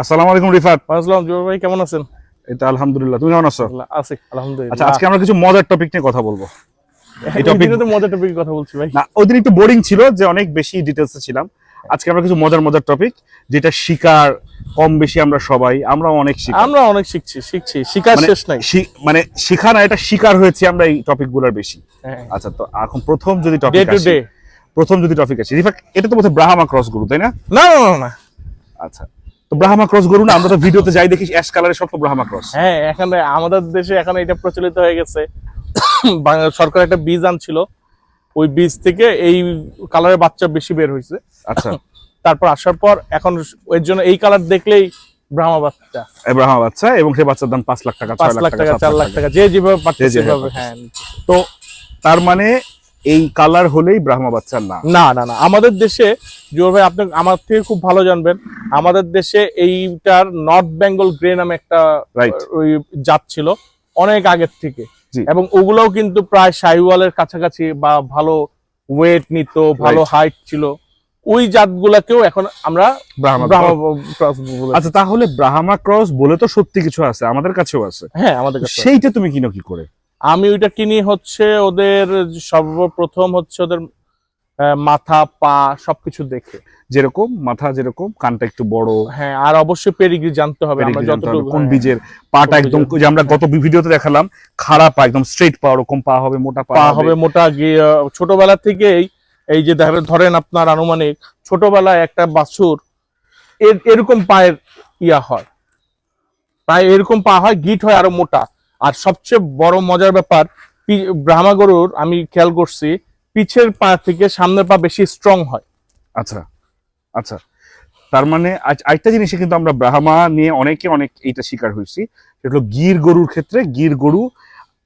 আসসালামু আলাইকুম রিফাত। আসসালাম জুবাই ভাই কেমন আছেন? এটা আলহামদুলিল্লাহ তুমি কেমন আছো? আছি আলহামদুলিল্লাহ। আচ্ছা আজকে আমরা কিছু মজার টপিক নিয়ে কথা বলব। এই তো মজার টপিক কথা বলছি ভাই। না ওই দিন একটু বোরিং ছিল যে অনেক বেশি ডিটেলসে ছিলাম। আজকে আমরা কিছু মজার মজার টপিক যেটা শিকার কম বেশি আমরা সবাই আমরা অনেক শিকার। আমরা অনেক শিখছি শিখছি শিকার মানে শেষ নাই। মানে শিখা না এটা শিকার হয়েছে আমরা এই টপিকগুলার বেশি। আচ্ছা তো এখন প্রথম যদি টপিক আসে প্রথম যদি টপিক আসে রিফাত এটা তো বোধহয় ব্রাহ্মা ক্রস গরু তাই না না না, না। আচ্ছা তো ব্রাহ্মা ক্রস গরু না আমরা তো ভিডিওতে যাই দেখি অ্যাশ কালারের সব ব্রাহ্মা ক্রস হ্যাঁ এখানে আমাদের দেশে এখন এটা প্রচলিত হয়ে গেছে। সরকার একটা বীজ আনছিল। ওই বীজ থেকে এই কালারের বাচ্চা বেশি বের হয়েছে। আচ্ছা। তারপর আসার পর এখন এর জন্য এই কালার দেখলেই ব্রাহ্মা বাচ্চা। ব্রাহ্মা বাচ্চা এবং সেই বাচ্চার দাম পাঁচ লাখ টাকা পাঁচ লাখ টাকা চার লাখ টাকা। যে যেভাবে পাচ্ছে যেভাবে সেভাবে হ্যাঁ। তো তার মানে এই কালার হলেই ব্রাহ্মা বাচ্চার না না না না আমাদের দেশে জোর ভাই আপনি আমার থেকে খুব ভালো জানবেন আমাদের দেশে এইটার নর্থ বেঙ্গল গ্রে নামে একটা. ওই জাত ছিল অনেক আগের থেকে। এবং ওগুলোও কিন্তু প্রায় শাহিওয়ালের কাছাকাছি বা ভালো ওয়েট নিত ভালো হাইট ছিল। ওই জাতগুলাকেও এখন আমরা আচ্ছা তাহলে ব্রাহ্মা ক্রস বলে তো সত্যি কিছু আছে আমাদের কাছেও আছে। হ্যাঁ আমাদের কাছে সেইটা তুমি কিনো কি করে? আমি ওইটা কিনি হচ্ছে ওদের সর্বপ্রথম হচ্ছে ওদের মাথা পা সবকিছু দেখে। যেরকম মাথা যেরকম কানটা একটু বড়। হ্যাঁ আর অবশ্যই পেরিগ্রি জানতে হবে আমরা যতটুকু কোন হ্যাঁ, বীজের পাটা একদম যে আমরা গত ভিডিওতে দেখালাম খাড়া পা একদম স্ট্রেট পা ওরকম পা হবে মোটা পা হবে। মোটা ছোটবেলা থেকেই এই যে ধরেন আপনার আনুমানিক ছোটবেলায় একটা বাছুর এর এরকম পায়ের ইয়া হয়। প্রায় এরকম পা হয় গিট হয় আরও মোটা। আর সবচেয়ে বড় মজার ব্যাপার ব্রাহ্মা গরুর আমি খেয়াল করছি পিছের পা থেকে সামনের পা বেশি স্ট্রং হয়। আচ্ছা আচ্ছা। তার মানে আরেকটা জিনিসে কিন্তু আমরা ব্রাহ্মা নিয়ে অনেকে অনেক এইটা শিকার হয়েছি সেটা হলো গির গরুর ক্ষেত্রে গির গরু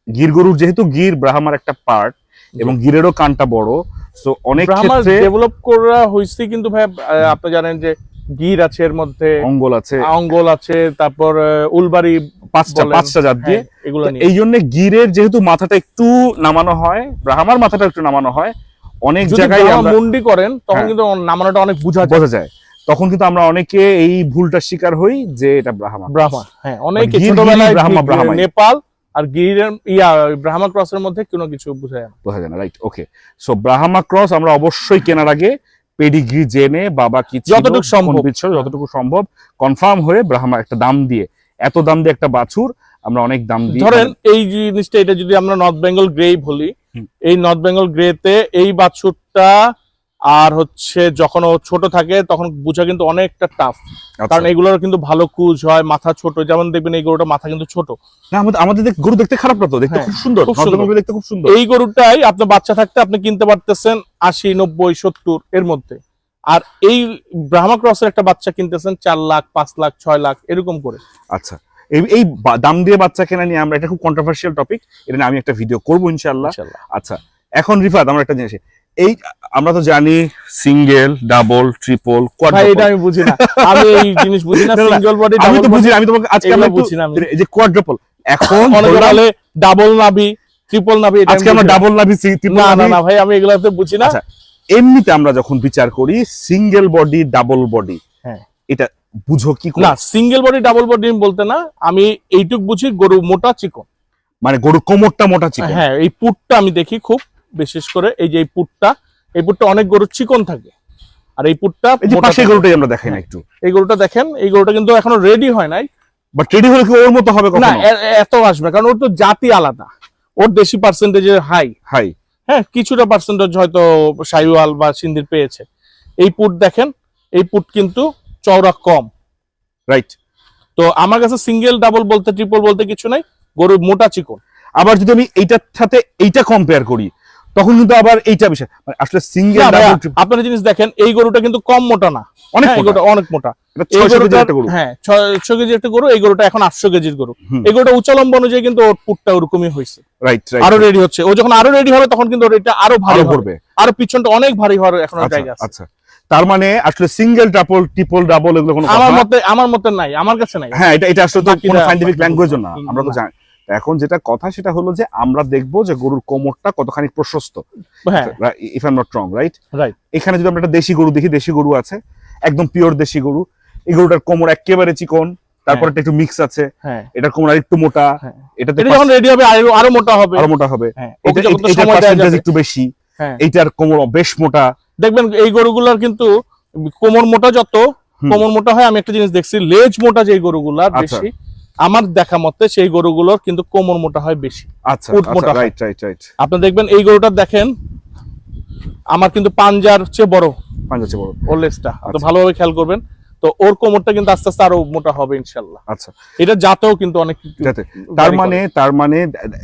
গির গরুর যেহেতু গির ব্রাহ্মার একটা পার্ট এবং গিরেরও কানটা বড় তো অনেক ক্ষেত্রে ডেভেলপ করা হয়েছে কিন্তু ভাই আপনি জানেন যে গির আছে এর মধ্যে অঙ্গল আছে। অঙ্গল আছে তারপর উলবাড়ি পাঁচটা পাঁচটা জাত দিয়ে। হ্যাঁ, এগুলো এই জন্য গিরের যেহেতু মাথাটা একটু নামানো হয় ব্রাহ্মার মাথাটা একটু নামানো হয় অনেক জায়গায় ব্রাহ্মা মুন্ডি করেন তখন হ্যাঁ। কিন্তু নামানোটা অনেক বোঝা যায়। বোঝা যায়। তখন কিন্তু আমরা অনেকে এই ভুলটার শিকার হই যে এটা ব্রাহ্মা। ব্রাহ্মা হ্যাঁ অনেকে গির, ছোটবেলায় গিরি, ব্রাহ্মা, নেপাল আর গিরির ইয়া ব্রাহ্মা ক্রসের মধ্যে কোনো কিছু বোঝা যায় না। বোঝা যায় না right okay. So Brahma cross আমরা অবশ্যই কেনার আগে পেডিগ্রি জেনে বাবা কি যতটুকু সম্ভব। যতটুকু সম্ভব কনফার্ম হয়ে ব্রাহ্মা একটা দাম দিয়ে এত দাম দিয়ে একটা বাছুর আমরা অনেক দাম দিই ধরেন এই জিনিসটা এটা যদি আমরা নর্থ বেঙ্গল গ্রে বলি এই নর্থ বেঙ্গল গ্রেতে এই বাছুরটা আর হচ্ছে যখন ও ছোট থাকে তখন বুঝা কিন্তু অনেকটা টাফ আচ্ছা। কারণ এগুলোর কিন্তু ভালো কুজ হয় মাথা ছোট। যেমন দেখবেন এই গরুটা মাথা কিন্তু ছোট। আমাদের আমাদের গরু দেখতে খারাপ না তো? দেখতে হ্যাঁ, খুব সুন্দর। দেখতে খুব সুন্দর। এই গরুটাই আপনার বাচ্চা থাকতে আপনি কিনতে পারতেছেন আশি নব্বই সত্তর এর মধ্যে। আর এই ব্রাহ্মা ক্রসের একটা বাচ্চা কিনতেছেন চার লাখ পাঁচ লাখ ছয় লাখ এরকম করে। আচ্ছা। এই এই দাম দিয়ে বাচ্চা কেনা নিয়ে আমরা এটা খুব কন্ট্রোভার্সিয়াল টপিক এটা নিয়ে আমি একটা ভিডিও করব ইনশাআল্লাহ। ইনশাল্লাহ। আচ্ছা। এখন রিফাত আমরা একটা জিনিস এই আমরা তো জানি সিঙ্গেল ডাবল ট্রিপল ভাই এটা আমি বুঝি না। আমি এই জিনিস বুঝি না না, না, সিঙ্গেল বডি আমি বুঝি আমি তোমাকে আজকে আমরা বুঝি না এই যে কোয়াড্রাপল এখন বলে ডাবল নাভি ট্রিপল নাভি আজকে আমরা ডাবল নাভি ট্রিপল না না ভাই আমি এগুলাতে বুঝি না। আচ্ছা, এমনিতে আমরা যখন বিচার করি সিঙ্গেল বডি ডাবল বডি হ্যাঁ। এটা বুঝো কি না সিঙ্গেল বডি ডাবল বডি বলতে না আমি এইটুক বুঝি গরু মোটা চিকন। মানে গরুর কোমরটা মোটা চিকন। হ্যাঁ এই পুটটা আমি দেখি খুব। বিশেষ করে এই যে এই পুটটা এই পুটটা অনেক গরুর চিকন থাকে। আর এই পুটটা পাশে গরুটাই আমরা দেখাই না একটু। এই গরুটা দেখেন এই গরুটা কিন্তু এখনও রেডি হয় নাই। বাট রেডি হলে কি ওর মতো হবে না এত আসবে কারণ ওর তো জাতি আলাদা। ওর দেশি পার্সেন্টেজের হাই হাই হ্যাঁ কিছুটা পার্সেন্টেজ হয়তো সাইওয়াল বা সিন্ধির পেয়েছে। এই পুট দেখেন এই পুট কিন্তু চওড়া কম। রাইট তো আমার কাছে সিঙ্গেল ডাবল বলতে ট্রিপল বলতে কিছু নাই গরুর মোটা চিকন। আবার যদি আমি এইটার সাথে এইটা কম্পেয়ার করি তখন কিন্তু আবার এইটা বিষয়। মানে আসলে সিঙ্গেল আপনারা জিনিস দেখেন এই গরুটা কিন্তু কম মোটা না। অনেক হ্যাঁ, মোটা। গরুটা অনেক মোটা। এটা এই 600 কেজির গরুটার- একটা গরু। হ্যাঁ ছয়শো কেজি একটা গরু এই গরুটা এখন আটশো কেজির গরু। এই গরুটা উচ্চালম্ব অনুযায়ী কিন্তু ওর পুটটা ওরকমই হয়েছে। আরও রেডি হচ্ছে। ও যখন আরও রেডি হবে তখন কিন্তু ওর এটা আরও ভারী আরও পিছনটা অনেক ভারী হওয়ার এখন আচ্ছা জায়গা আছে। আচ্ছা। তার মানে আসলে সিঙ্গেল ট্রাপল ট্রিপল ডাবল এগুলো কোনো আমার মতে আমার মতে নাই আমার কাছে নাই। হ্যাঁ এটা এটা আসলে তো কোনো সাইন্টিফিক বাকিরা না আমরা তো জানি। এখন যেটা কথা সেটা হলো যে আমরা দেখব যে গরুর কোমরটা কতখানি প্রশস্ত। হ্যাঁ। If I not wrong right right এখানে যদি আমরা একটা দেশি গরু দেখি দেশি গরু আছে একদম পিওর দেশি গরু। এই গরুটার কোমর একেবারে চিকন তারপর হ্যাঁ। একটা একটু মিক্স আছে। হ্যাঁ। এটার কোমর আরেকটু মোটা হ্যাঁ। এটা যখন রেডি হবে আরও আরও মোটা হবে। আরও মোটা হবে। এটা। একটু বেশি। এইটার কোমর বেশ মোটা। দেখবেন এই গরুগুলার কিন্তু কোমর মোটা যত কোমর মোটা হয় আমি একটা জিনিস দেখছি লেজ মোটা যে গরুগুলার আচ্ছা। বেশি আমার দেখা মতে সেই গরুগুলোর কিন্তু কোমর মোটা হয় বেশি আচ্ছা মোটা রাইট রাইট রাইট আপনি দেখবেন এই গরুটা দেখেন আমার কিন্তু পাঞ্জার চেয়ে বড়। পাঁচ আছে বড়। ওর লেজটা আপনি আচ্ছা। ভালোভাবে খেয়াল করবেন। তো ওর কোমরটা কিন্তু আস্তে আস্তে আরও মোটা হবে ইনশাল্লাহ। আচ্ছা। এটা জাতেও কিন্তু অনেক তার মানে তার মানে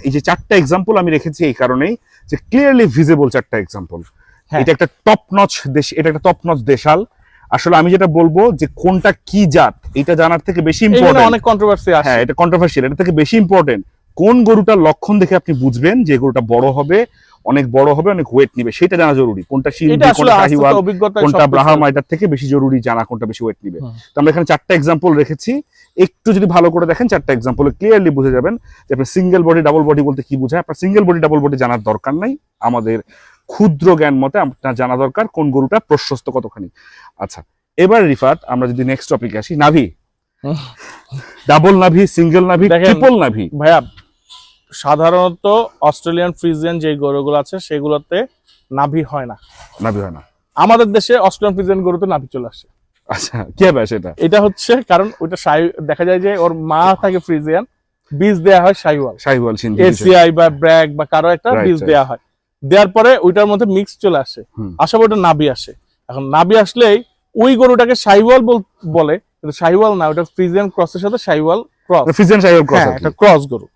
এই যে চারটা এক্সাম্পল আমি রেখেছি এই কারণেই যে ক্লিয়ারলি ভিজিবল চারটা এক্সাম্পল হ্যাঁ। এটা একটা টপ নচ দেশ এটা একটা টপ নচ দেশাল। আসলে আমি যেটা বলব যে কোনটা কি জাত এটা জানার থেকে বেশি ইম্পর্টেন্ট অনেক কন্ট্রোভার্সি আছে। হ্যাঁ এটা কন্ট্রোভার্সিয়াল এটা থেকে বেশি ইম্পর্টেন্ট কোন গরুটার লক্ষণ দেখে আপনি বুঝবেন যে গরুটা বড় হবে অনেক বড় হবে অনেক ওয়েট নিবে সেটা জানা জরুরি। কোনটা সিন্ধি কোনটা অভিজ্ঞতা কোনটা ব্রাহ্মা এটার থেকে বেশি জরুরি জানা কোনটা বেশি ওয়েট নিবে। তো আমরা এখানে চারটা এক্সাম্পল রেখেছি। একটু যদি ভালো করে দেখেন চারটা এক্সাম্পলে ক্লিয়ারলি বুঝে যাবেন যে আপনি সিঙ্গেল বডি ডাবল বডি বলতে কি বোঝায়। আপনার সিঙ্গেল বডি ডাবল বডি জানার দরকার নাই। আমাদের ক্ষুদ্র জ্ঞান মতে আপনার জানা দরকার কোন গরুটা প্রশস্ত কতখানি। আচ্ছা এবার রিফাত আমরা যদি নেক্সট টপিকে আসি নাভি। ডাবল নাভি সিঙ্গেল নাভি ট্রিপল নাভি। ভাইয়া সাধারণত অস্ট্রেলিয়ান ফ্রিজিয়ান যে গরুগুলো আছে সেগুলোতে নাভি হয় না। নাভি হয় না। আমাদের দেশে অস্ট্রেলিয়ান ফ্রিজিয়ান গরুতে নাভি চলে আসে। আচ্ছা কি হবে সেটা? এটা হচ্ছে কারণ ওইটা সাই- দেখা যায় যে ওর মা থাকে ফ্রিজিয়ান বীজ দেয়া হয় সাইওয়াল। সিন্ধি এসিআই বা ব্র্যাক বা কারও একটা বীজ. দেয়া হয়। দেওয়ার পরে ওইটার মধ্যে মিক্স চলে আসে। আসার পর ওটা নাভি আসে। এখন নাবি আসলেই ওই গরুটাকে সাইওয়াল বলে কিন্তু সাইওয়াল না ওটা ফ্রিজিয়ান ক্রসের সাথে সাইওয়াল ক্রস শাহিওয়াল ক্রস একটা ক্রস গরু।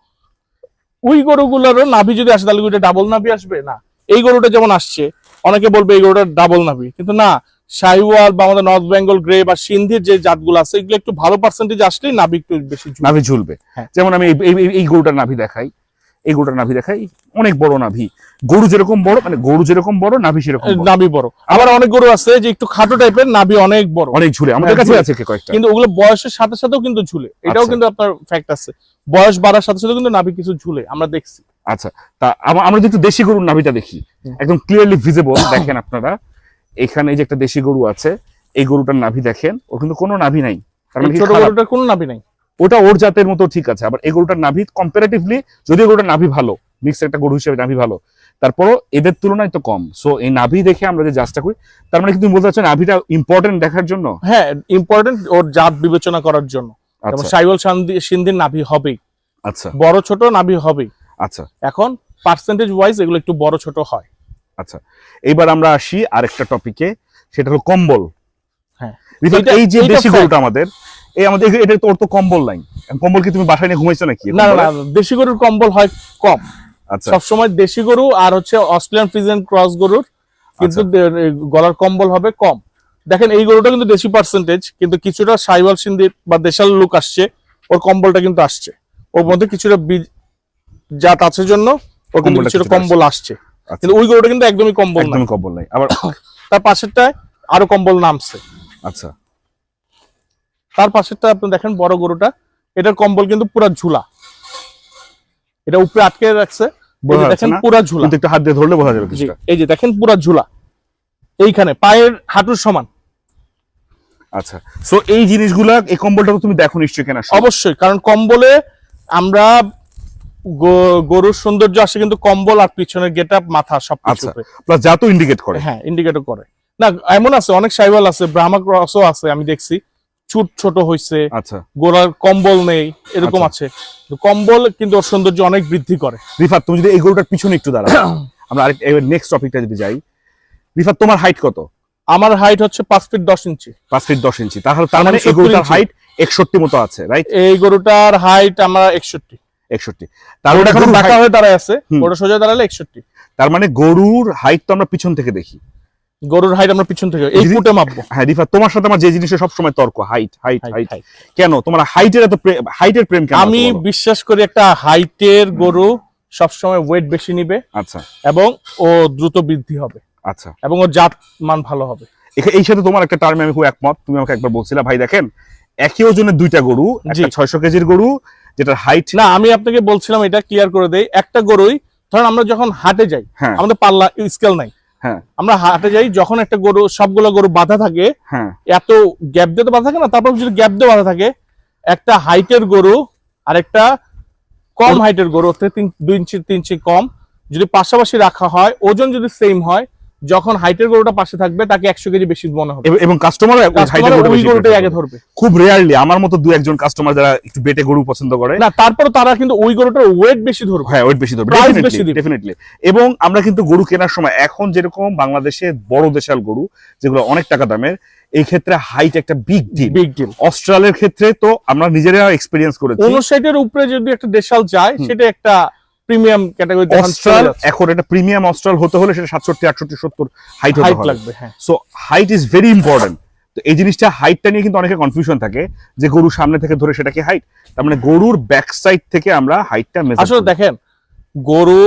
ওই গরুগুলোরও নাভি যদি আসে তাহলে ওইটা ডাবল নাভি আসবে? না। এই গরুটা যেমন আসছে অনেকে বলবে এই গরুটা ডাবল নাভি কিন্তু না সাইওয়াল বা আমাদের নর্থ বেঙ্গল গ্রে বা সিন্ধির যে জাতগুলো আছে এগুলো একটু ভালো পার্সেন্টেজ আসলেই নাভি একটু বেশি। নাভি ঝুলবে। হ্যাঁ। যেমন আমি এই গরুটার নাভি দেখাই। এই গরুটার নাভি দেখাই। অনেক বড় নাভি। গরু যেরকম বড় মানে গরু যেরকম বড় নাভি সেরকম নাভি বড়। আবার অনেক গরু আছে যে একটু খাটো টাইপের নাভি অনেক বড়। অনেক ঝুলে। আমাদের হ্যাঁ, কাছে আছে কে কয়েকটা। কিন্তু ওগুলো বয়সের সাথে সাথেও কিন্তু ঝুলে। এটাও আচ্ছা। কিন্তু আপনার ফ্যাক্ট আছে। বয়স বাড়ার সাথে সাথে কিন্তু নাভি কিছু ঝুলে আমরা দেখছি। আচ্ছা তা আম- আমরা যদি একটু দেশি গরুর নাভিটা দেখি একদম ক্লিয়ারলি ভিজিবল দেখেন আপনারা। এখানে এই যে একটা দেশি গরু আছে এই গরুটার নাভি দেখেন। ওর কিন্তু কোনো নাভি নাই। তার মানে ছোট গরুটার কোনো নাভি নাই। ওটা ওর জাতের মতো ঠিক আছে। আবার এই গরুটার নাভি কম্পারেটিভলি যদি গরুটার নাভি ভালো মিক্স একটা গরু হিসেবে নাভি ভালো তারপরও এদের তুলনায় তো কম। সো এই নাভি দেখে আমরা যে জাজটা করি তার মানে কি তুমি বলতে চাচ্ছ নাভিটা ইম্পর্টেন্ট দেখার জন্য? হ্যাঁ ইম্পর্টেন্ট ওর জাত বিবেচনা করার জন্য। যেমন আচ্ছা সিন্ধির নাভি হবেই। আচ্ছা। বড় ছোট নাভি হবেই। আচ্ছা। এখন পার্সেন্টেজ ওয়াইজ এগুলো একটু বড় ছোট হয়। আচ্ছা। এইবার আমরা আসি আরেকটা টপিকে সেটা হলো কম্বল। হ্যাঁ। এই যে দেশি গরুটা আমাদের এই আমাদের এটা তোর তো কম্বল নাই। কম্বল কি তুমি বাসায় নিয়ে ঘুমাইছো নাকি? না না দেশি গরুর কম্বল হয় কম। আচ্ছা। সবসময় দেশি গরু আর হচ্ছে অস্ট্রেলিয়ান ফ্রিজিয়ান ক্রস গরুর কিন্তু আচ্ছা। গলার কম্বল হবে কম। দেখেন এই গরুটা কিন্তু দেশি পার্সেন্টেজ কিন্তু কিছুটা সাইওয়াল সিন্ধির বা দেশাল লুক আসছে ওর কম্বলটা কিন্তু আসছে। ওর মধ্যে কিছুটা বীজ জাত আছে জন্য ওর কিন্তু কিছুটা কম্বল আসছে। আচ্ছা। কিন্তু ওই গরুটা কিন্তু একদমই কম্বল না একদমই কম্বল নাই। আবার তার পাশেরটায় আরও কম্বল নামছে। আচ্ছা। তার পাশেরটা আপনি দেখেন বড় গরুটা। এটার কম্বল কিন্তু পুরা ঝুলা। এটা উপরে আটকে রাখছে। দেখেন? পুরা ঝুলা। একটু হাত দিয়ে ধরলে বোঝা যাবে এই যে দেখেন পুরা ঝুলা। এইখানে পায়ের হাঁটুর সমান। আচ্ছা সো এই জিনিসগুলা এই কম্বলটা তুমি দেখো নিশ্চয়ই কেনা অবশ্যই কারণ কম্বলে আমরা গরুর সৌন্দর্য আসে কিন্তু কম্বল আর পিছনের গেট আপ মাথা সব আচ্ছা। প্লাস যা তো ইন্ডিকেট করে। হ্যাঁ ইন্ডিকেটর করে। না এমন আছে অনেক সাইওয়াল আছে ব্রাহ্মা ক্রসও আছে আমি দেখছি। চুট ছোট হইছে আচ্ছা। গোড়ার কম্বল নেই এরকম আচ্ছা। আছে। কম্বল কিন্তু ওর সৌন্দর্য অনেক বৃদ্ধি করে। রিফাত তুমি যদি এই গরুটার পিছনে একটু দাঁড়াও। আমরা আরেক এবার নেক্সট টপিকটা যদি যাই। রিফাত তোমার হাইট কত? আমার হাইট হচ্ছে পাঁচ ফিট দশ ইঞ্চি। পাঁচ ফিট দশ ইঞ্চি। তাহলে তার মানে এই গরুটার হাইট একষট্টি মতো আছে রাইট এই গরুটার হাইট আমার একষট্টি। একষট্টি। তার ওটা মানে এখন বাঁকা হয়ে দাঁড়ায় আছে। ওটা সোজা দাঁড়ালে একষট্টি। তার মানে গরুর হাইট তো আমরা পিছন থেকে দেখি। গরুর হাইট আমরা পিছন থেকে এই ফুটে মাপবো। হ্যাঁ রিফা তোমার সাথে আমার যে জিনিসের সবসময় তর্ক হাইট হাইট হাইট কেন? তোমার হাইটের এত হাইটের প্রেম কেন আমি বিশ্বাস করি একটা হাইটের গরু সবসময় ওয়েট বেশি নিবে আচ্ছা। এবং ও দ্রুত বৃদ্ধি হবে আচ্ছা। এবং ওর জাত মান ভালো হবে। এই সাথে তোমার একটা টার্মে আমি খুব একমত। তুমি আমাকে একবার বলছিলা ভাই দেখেন একই ওজনের দুইটা গরু। একটা ছয়শো কেজির গরু যেটার হাইট না আমি আপনাকে বলছিলাম এটা ক্লিয়ার করে দেই। একটা গরুই ধরেন আমরা যখন হাটে যাই হ্যাঁ। আমাদের পাল্লা স্কেল নাই। আমরা হাটে যাই যখন একটা গরু সবগুলো গরু বাঁধা থাকে হ্যাঁ। এত গ্যাপ দিয়ে তো বাঁধা থাকে না তারপর যদি গ্যাপ দিয়ে বাঁধা থাকে। একটা হাইটের গরু আর একটা কম হাইটের গরু দুই ইঞ্চি তিন ইঞ্চি কম যদি পাশাপাশি রাখা হয় ওজন যদি সেম হয় যখন হাইটের গরুটা পাশে থাকবে তাকে একশো কেজি বেশি মনে হবে। এবং- কাস্টমার ওই গরুটাই আগে ধরবে। খুব রেয়ারলি আমার মতো দু একজন কাস্টমার যারা একটু বেটে গরু পছন্দ করে না তারপরে তারা কিন্তু ওই গরুটার ওয়েট বেশি ধরবে। হ্যাঁ ওয়েট বেশি ধরবে। ডেফিনেটলি এবং আমরা কিন্তু গরু কেনার সময় এখন যেরকম বাংলাদেশে বড় দেশাল গরু যেগুলো অনেক টাকা দামের এই ক্ষেত্রে হাইট একটা বিগ ডিল বিগ ডিল অস্ট্রেলিয়ার ক্ষেত্রে তো আমরা নিজেরা এক্সপিরিয়েন্স করেছি। উনষাটের উপরে যদি একটা দেশাল যায় সেটা একটা প্রিমিয়াম ক্যাটাগরিতে অস্ট্রাল এখন একটা প্রিমিয়াম অস্ট্রাল হতে হলে সেটা সাতষট্টি আটষট্টি সত্তর হাইট হাইট লাগবে হ্যাঁ। So height is very important তো এই জিনিসটা হাইটটা নিয়ে কিন্তু অনেকে কনফিউশন থাকে যে গরু সামনে থেকে ধরে সেটা কি হাইট তার মানে গরুর ব্যাক সাইড থেকে আমরা হাইটটা মেজার আসলে দেখেন গরু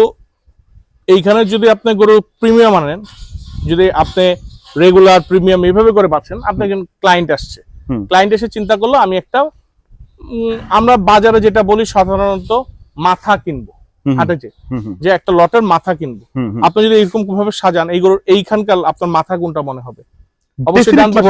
এইখানে যদি আপনি গরু প্রিমিয়াম আনেন যদি আপনি রেগুলার প্রিমিয়াম এইভাবে করে পাচ্ছেন আপনার ক্লায়েন্ট আসছে। ক্লায়েন্ট এসে চিন্তা করল আমি একটা আমরা বাজারে যেটা বলি সাধারণত মাথা কিনবো। যে একটা লটের মাথা কিনবো। আপনি যদি এরকম ভাবে সাজান এই গরুর এইখানকার আপনার মাথা কোনটা মনে হবে? অবশ্যই ডান পাশে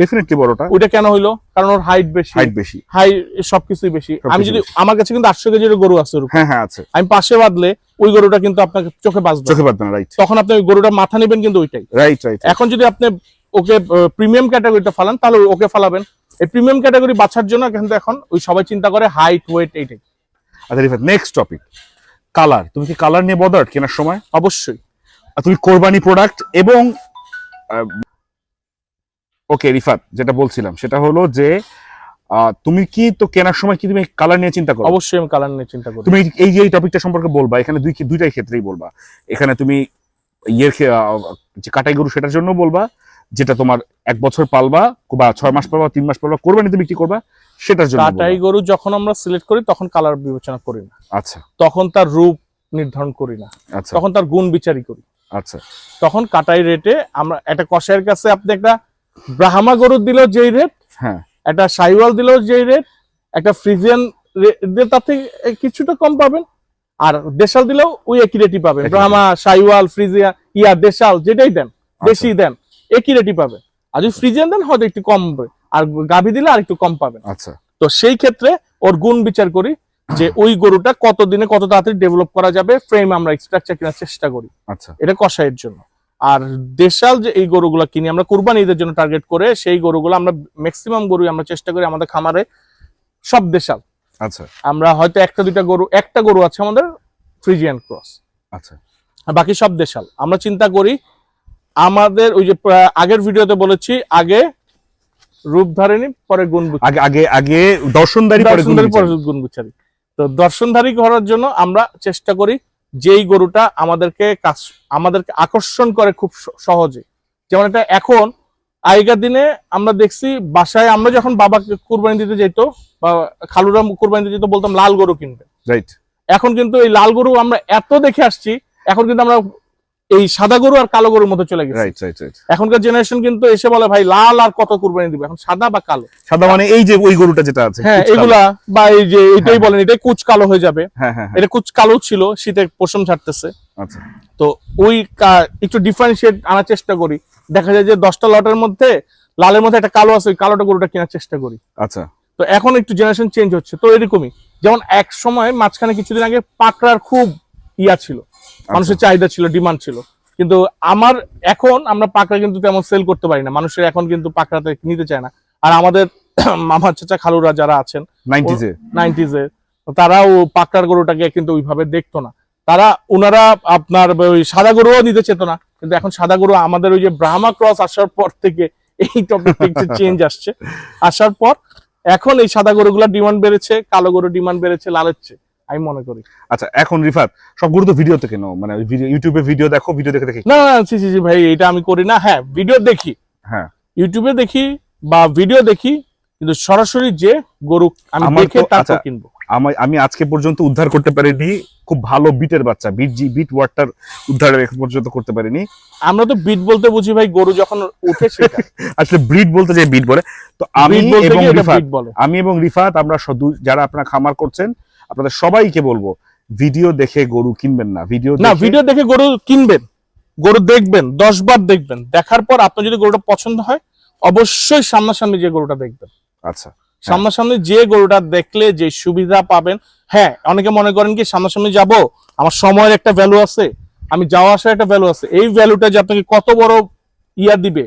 ডেফিনেটলি বড়টা ওইটা কেন হইল? কারণ ওর হাইট বেশি। হাইট বেশি। হাই সবকিছুই বেশি। আমি যদি আমার কাছে কিন্তু আটশো কেজির গরু আছে হ্যাঁ হ্যাঁ আছে। আমি পাশে বাঁধলে ওই গরুটা কিন্তু আপনাকে চোখে বাঁচবে চোখে না রাইট তখন আপনি ওই গরুটার মাথা নেবেন কিন্তু ওইটাই। রাইট রাইট এখন যদি আপনি ওকে প্রিমিয়াম ক্যাটাগরিটা ফালান তাহলে ওকে ফালাবেন। এই প্রিমিয়াম ক্যাটাগরি বাছার জন্য কিন্তু এখন ওই সবাই চিন্তা করে হাইট ওয়েট এইটাই। আচ্ছা নেক্সট টপিক কালার। তুমি কি কালার নিয়ে বদার্ড কেনার সময়? অবশ্যই। আর তুমি কোরবানি প্রোডাক্ট এবং ওকে রিফাত যেটা বলছিলাম সেটা হলো যে তুমি কি তো কেনার সময় কি তুমি কালার নিয়ে চিন্তা করো? অবশ্যই আমি কালার নিয়ে চিন্তা করি। তুমি এই- এই যে এই টপিকটা সম্পর্কে বলবা এখানে দুই দুইটাই ক্ষেত্রেই বলবা। এখানে তুমি ইয়ের যে কাটাই গরু সেটার জন্য বলবা যেটা তোমার এক বছর পালবা বা ছয় মাস পালবা তিন মাস পালবা কোরবানিতে বিক্রি করবা সেটার জন্য কাটাই। গরু যখন আমরা সিলেক্ট করি তখন কালার বিবেচনা করি না। আচ্ছা। তখন তার রূপ নির্ধারণ করি না। আচ্ছা। তখন তার গুণ বিচারই করি। আচ্ছা। তখন কাটাই রেটে আমরা একটা কষাইয়ের কাছে আপনি একটা ব্রাহ্মা গরু দিল যেই রেট হ্যাঁ। একটা সাইওয়াল দিল যেই রেট একটা ফ্রিজিয়ান তার থেকে কিছুটা কম পাবেন আর দেশাল দিলেও ওই একই রেটই পাবেন। ব্রাহ্মা সাইওয়াল ফ্রিজিয়া ইয়া দেশাল যেটাই দেন বেশি দেন। একই রেটই পাবেন আর যদি ফ্রিজিয়ান দেন হয়তো একটু কম হবে। আর গাভি দিলে আর একটু কম পাবেন। আচ্ছা। তো সেই ক্ষেত্রে ওর গুণ বিচার করি যে ওই গরুটা কত দিনে কত তাড়াতাড়ি ডেভেলপ করা যাবে ফ্রেম আমরা স্ট্রাকচার কেনার চেষ্টা করি। আচ্ছা। এটা কষাইয়ের জন্য। আর দেশাল যে এই গরুগুলো কিনি আমরা কুরবানি ঈদের জন্য টার্গেট করে সেই গরুগুলো আমরা ম্যাক্সিমাম গরু আমরা চেষ্টা করি আমাদের খামারে সব দেশাল। আচ্ছা। আমরা হয়তো একটা দুইটা গরু একটা গরু আছে আমাদের ফ্রিজিয়ান ক্রস। আচ্ছা। আর বাকি সব দেশাল। আমরা চিন্তা করি আমাদের ওই যে আগের ভিডিওতে বলেছি আগে রূপ ধারেনি পরে গুণ। আগে আগে আগে দর্শনদারি পরে দর্শনধারী পরে গুণ তো দর্শনধারী করার জন্য আমরা চেষ্টা করি যেই গরুটা আমাদেরকে কাজ আমাদেরকে আকর্ষণ করে খুব সহজে। যেমন এটা এখন আগেকার দিনে আমরা দেখছি বাসায় আমরা যখন বাবাকে কুরবানি দিতে যেত বা খালুরা কুরবানি দিতে যেত বলতাম লাল গরু কিনবে। রাইট এখন কিন্তু এই লাল গরু আমরা এত দেখে আসছি এখন কিন্তু আমরা এই সাদা গরু আর কালো গরুর মতো চলে গেছি। এখনকার জেনারেশন কিন্তু এসে বলে ভাই লাল আর কত কুরবানি দিবে? এখন সাদা বা কালো? সাদা মানে এই যে ওই গরুটা যেটা আছে হ্যাঁ এগুলা বা এই যে এটাই হ্যাঁ। বলেন এটাই কুচ কালো হয়ে যাবে। হ্যাঁ হ্যাঁ এটা কুচ কালো ছিল শীতে পশম ছাড়তেছে। আচ্ছা। তো ওই একটু ডিফারেন্সিয়েট আনার চেষ্টা করি। দেখা যায় যে দশটা লটের মধ্যে লালের মধ্যে একটা কালো আছে ওই কালোটা গরুটা কেনার চেষ্টা করি। আচ্ছা। তো এখন একটু জেনারেশন চেঞ্জ হচ্ছে। তো এরকমই। যেমন এক সময় মাঝখানে কিছুদিন আগে পাকড়ার খুব ইয়া ছিল। মানুষের চাহিদা ছিল ডিমান্ড ছিল। কিন্তু আমার এখন আমরা পাকড়া কিন্তু তেমন সেল করতে পারি না। মানুষের এখন কিন্তু পাকড়াতে নিতে চায় না। আর আমাদের মামা চাচা খালুরা যারা আছেন নাইনটিজে। নাইনটিজ তারাও পাকড়ার গরুটাকে কিন্তু ওইভাবে দেখতো না। তারা ওনারা আপনার ওই সাদা গরুও নিতে চেত না। কিন্তু এখন সাদা গরু আমাদের ওই যে ব্রাহ্মা ক্রস আসার পর থেকে এই টপিকটা একটু চেঞ্জ আসছে। আসার পর এখন এই সাদা গরুগুলোর ডিমান্ড বেড়েছে কালো গরু ডিমান্ড বেড়েছে লালের চেয়ে আমি মনে করি। আচ্ছা এখন রিফাত সব গরু তো ভিডিওতে কেন? মানে ইউটিউবে ভিডিও দেখো ভিডিও দেখে দেখে। না না জি জি ভাই এটা আমি করি না। হ্যাঁ ভিডিও দেখি। হ্যাঁ। ইউটিউবে দেখি বা ভিডিও দেখি কিন্তু সরাসরি যে গরু আমি দেখে তো- তারপর আচ্ছা, কিনবো। আমি আমি আজকে পর্যন্ত উদ্ধার করতে পারিনি খুব ভালো বিটের বাচ্চা বিট জি বিট ওয়াটার উদ্ধার এখন পর্যন্ত করতে পারিনি। আমরা তো বিট বলতে বুঝি ভাই গরু যখন উঠে সেটা। আসলে ব্রিড বলতে যে বিট বলে তো আমি এবং রিফাত আমি এবং রিফাত আমরা যারা আপনারা খামার করছেন আপনাদের সবাইকে বলব ভিডিও দেখে গরু কিনবেন না। ভিডিও না ভিডিও দেখে গরু কিনবেন। গরু দেখবেন দশ বার দেখবেন। দেখার পর আপনার যদি গরুটা পছন্দ হয় অবশ্যই সামনাসামনি যে গরুটা দেখবেন। আচ্ছা সামনাসামনি যে গরুটা দেখলে যে সুবিধা পাবেন হ্যাঁ অনেকে মনে করেন কি সামনাসামনি যাব আমার সময়ের একটা ভ্যালু আছে আমি যাওয়া আসার একটা ভ্যালু আছে এই ভ্যালুটা যে আপনাকে কত বড় ইয়া দিবে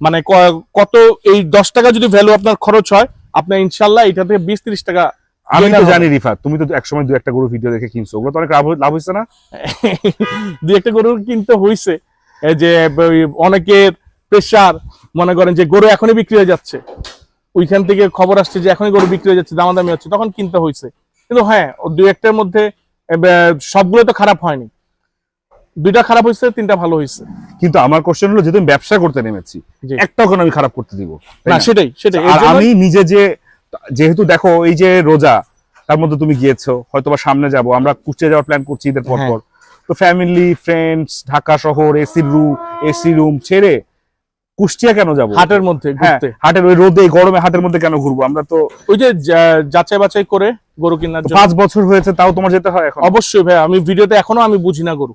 মানে কত এই দশ টাকা যদি ভ্যালু আপনার খরচ হয় আপনার ইনশাল্লাহ এটা থেকে বিশ ত্রিশ টাকা আমি তো জানি রিফাত তুমি তো একসময় দু একটা গরু ভিডিও দেখে কিনছো ওগুলো তো অনেক লাভ হয়েছে না? দুই একটা গরু কিনতে এই যে অনেকের প্রেশার মনে করেন যে গরু এখনই বিক্রি হয়ে যাচ্ছে। ওইখান থেকে খবর আসছে যে এখনই গরু বিক্রি হয়ে যাচ্ছে দামাদামি হচ্ছে তখন কিনতে হয়েছে কিন্তু হ্যাঁ দু একটার মধ্যে সবগুলো তো খারাপ হয়নি। দুইটা খারাপ হয়েছে তিনটা ভালো হয়েছে কিন্তু আমার কোশ্চেন হলো যেহেতু ব্যবসা করতে নেমেছি জি। একটাও কেন আমি খারাপ করতে দিব? না? সেটাই সেটাই। জন্য- আমি নিজে যে যেহেতু দেখো এই যে রোজা তার মধ্যে তুমি গিয়েছো হয়তো বা সামনে যাব আমরা কুষ্টিয়া যাওয়ার প্ল্যান করছি ঈদের পর হ্যাঁ। পর। তো ফ্যামিলি ফ্রেন্ডস ঢাকা শহর এসি রুম এসি রুম ছেড়ে কুষ্টিয়া কেন যাব? হাটের মধ্যে হ্যাঁ ঘুরতে। হাটের ওই রোদে গরমে হাটের মধ্যে কেন ঘুরবো? আমরা তো ওই যে যাচাই বাছাই করে গরু কেনার পাঁচ বছর হয়েছে তাও তোমার যেতে হয় এখন? অবশ্যই ভাই আমি ভিডিওতে এখনও আমি বুঝি না গরু।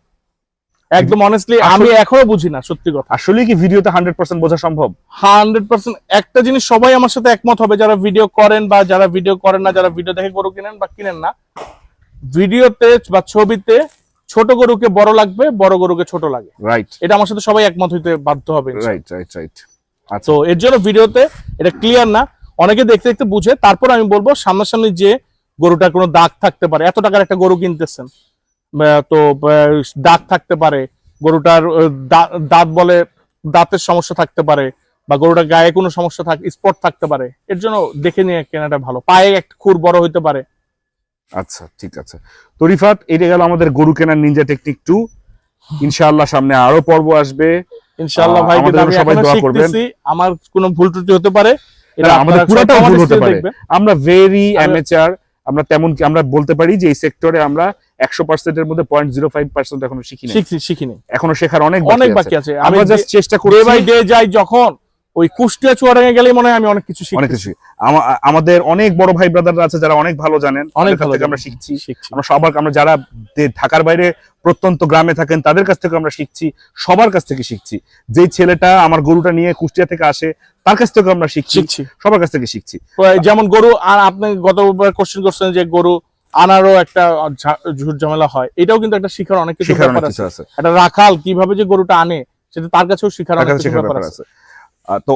একদম অনেস্টলি আমি এখনও বুঝি না সত্যি কথা। আসলে কি ভিডিওতে হান্ড্রেড পার্সেন্ট বোঝা সম্ভব? হান্ড্রেড পার্সেন্ট একটা জিনিস সবাই আমার সাথে একমত হবে যারা ভিডিও করেন বা যারা ভিডিও করেন না যারা ভিডিও দেখে গরু কিনেন বা কিনেন না ভিডিওতে বা ছবিতে ছোট গরুকে বড় লাগবে বড় গরুকে ছোট লাগে। রাইট এটা আমার সাথে সবাই একমত হইতে বাধ্য হবে রাইট রাইট রাইট আচ্ছা। তো এর জন্য ভিডিওতে এটা ক্লিয়ার না অনেকে দেখতে দেখতে বুঝে তারপর আমি বলব সামনাসামনি যে গরুটার কোনো দাগ থাকতে পারে এত টাকার একটা গরু কিনতেছেন তো দাগ থাকতে পারে গরুটার দাঁত বলে দাঁতের সমস্যা থাকতে পারে বা গরুটার গায়ে কোনো সমস্যা থাক স্পট থাকতে পারে এর জন্য দেখে নিয়ে কেনাটা ভালো। পায়ে একটা খুর বড় হইতে পারে। আচ্ছা ঠিক আছে। তো রিফাত এটা গেল আমাদের গরু কেনার নিনজা টেকনিক টু ইনশাআল্লাহ সামনে আরও পর্ব আসবে। ইনশাআল্লাহ আহ, ভাই সবাই দোয়া করবেন। আমার কোনো ভুল ত্রুটি হতে পারে। এটা আমাদের সব ভুল হতে পারে। আমরা ভেরি অ্যামেচার আমরা তেমন কি আমরা বলতে পারি যে এই সেক্টরে আমরা একশো পার্সেন্টের মধ্যে পয়েন্ট জিরো ফাইভ পার্সেন্ট এখনও শিখিনি শিখিনি এখনও শেখার অনেক অনেক বাকি আছে। আমরা জাস্ট চেষ্টা ডে বাই ডে যাই যখন ওই কুষ্টিয়া চুয়াডাঙ্গে গেলেই মনে হয় আমি অনেক কিছু অনেক কিছু আমাদের অনেক বড় ভাই ব্রাদাররা আছে যারা অনেক ভালো জানেন। অনেক ভালো থেকে আমরা শিখছি। আমরা সবার আমরা যারা ঢাকার বাইরে প্রত্যন্ত গ্রামে থাকেন তাদের কাছ থেকে আমরা শিখছি। সবার কাছ থেকে শিখছি। যেই ছেলেটা আমার গরুটা নিয়ে কুষ্টিয়া থেকে আসে তার কাছ থেকে আমরা শিখছি। শিখছি। সবার কাছ থেকে শিখছি। যেমন গরু আর আপনি গতবার কোশ্চেন করছেন যে গরু আনারও একটা ঝুট ঝামেলা হয়। এটাও কিন্তু একটা শিখার অনেক কিছু ব্যাপার আছে। একটা রাখাল কীভাবে যে গরুটা আনে সেটা তার কাছেও শিখার অনেক কাছে ব্যাপার আছে। তো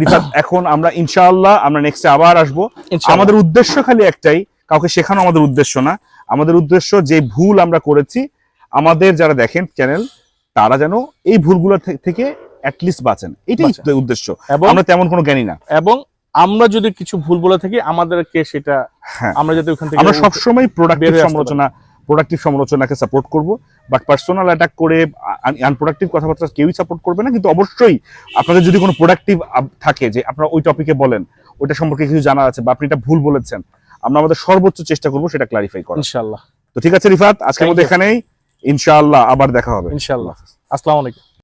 রিফাত এখন আমরা ইনশাআল্লাহ আমরা নেক্সটে আবার আসব। আমাদের উদ্দেশ্য খালি একটাই কাউকে শেখানো আমাদের উদ্দেশ্য না। আমাদের উদ্দেশ্য যে ভুল আমরা করেছি আমাদের যারা দেখেন চ্যানেল তারা যেন এই ভুলগুলো থেকে অ্যাটলিস্ট বাঁচেন। এটাই উদ্দেশ্য। এবং আমরা তেমন কোনো জ্ঞানী না। এবং আমরা যদি কিছু ভুল বলে থাকি আমাদেরকে সেটা হ্যাঁ। আমরা যাতে ওখান থেকে আমরা সবসময় প্রোডাক্টিভ সমালোচনা প্রোডাক্টিভ সমালোচনাকে সাপোর্ট করব। বাট পার্সোনাল অ্যাটাক করে আনপ্রোডাক্টিভ কথাবার্তা কেউই সাপোর্ট করবে না। কিন্তু অবশ্যই আপনাদের যদি কোনো প্রোডাক্টিভ থাকে যে আপনারা ওই টপিকে বলেন ওইটা সম্পর্কে কিছু জানা আছে বা আপনি এটা ভুল বলেছেন আমরা আমাদের সর্বোচ্চ চেষ্টা করব সেটা ক্লারিফাই করার। ইনশাআল্লাহ। তো ঠিক আছে রিফাত আজকের মধ্যে এখানেই। ইনশাআল্লাহ আবার দেখা হবে। ইনশাআল্লাহ। আসসালামু আলাইকুম।